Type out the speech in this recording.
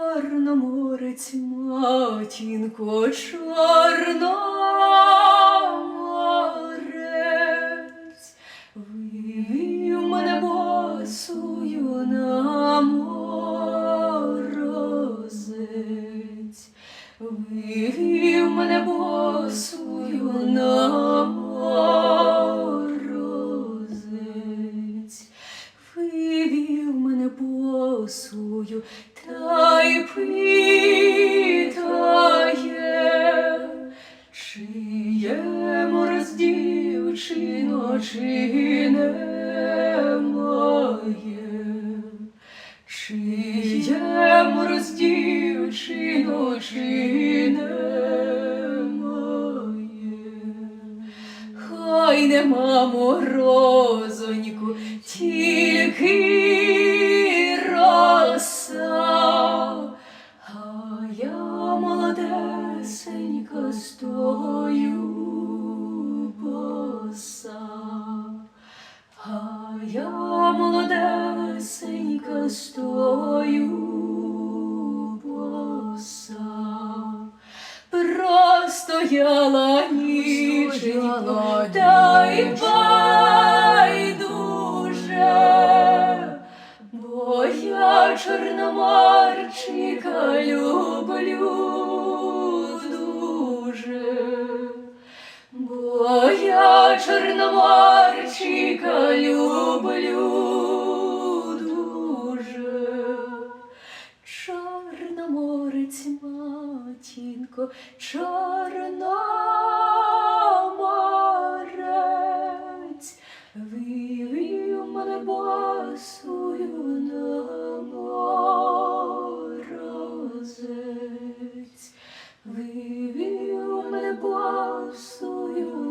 Чорноморець, матінко, чорноморець, вивів мене босую на морозець, вивів мене босую босую, та й питає, чи є мороз дівчино, чи немає, чи є мороз дівчино, чи немає. Хай нема морозоньку, тільки молодесенька стою боса, а я молодесенька стою боса. Простояла ніченько, та й байдуже, бо я чорномарчика люблю чорноморчика люблю дуже. Чорноморець, матінко, чорноморець, вивів мене босую на морозець, вивів мене босую